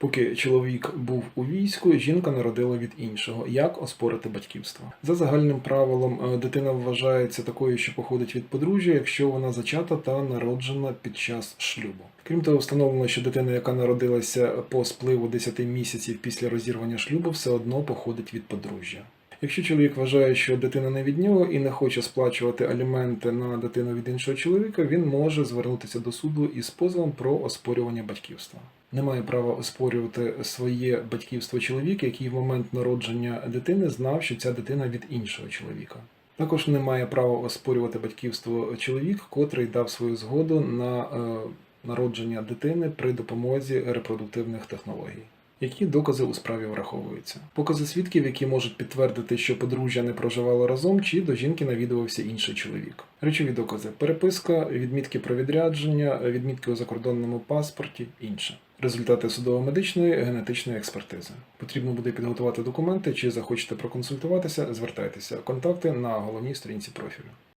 Поки чоловік був у війську, жінка народила від іншого. Як оспорити батьківство? За загальним правилом, е, дитина вважається такою, що походить від подружжя, якщо вона зачата та народжена під час шлюбу. Крім того, встановлено, що дитина, яка народилася по спливу 10 місяців після розірвання шлюбу, все одно походить від подружжя. Якщо чоловік вважає, що дитина не від нього і не хоче сплачувати аліменти на дитину від іншого чоловіка, він може звернутися до суду із позовом про оспорювання батьківства. Не має права оспорювати своє батьківство чоловік, який в момент народження дитини знав, що ця дитина від іншого чоловіка. Також не має права оспорювати батьківство чоловік, котрий дав свою згоду на е, народження дитини при допомозі репродуктивних технологій. Які докази у справі враховуються? Покази свідків, які можуть підтвердити, що подружжя не проживало разом, чи до жінки навідувався інший чоловік. Речові докази: переписка, відмітки про відрядження, відмітки у закордонному паспорті, інше. Результати судово-медичної генетичної експертизи. Потрібно буде підготувати документи, чи захочете проконсультуватися, звертайтеся. Контакти на головній сторінці профілю.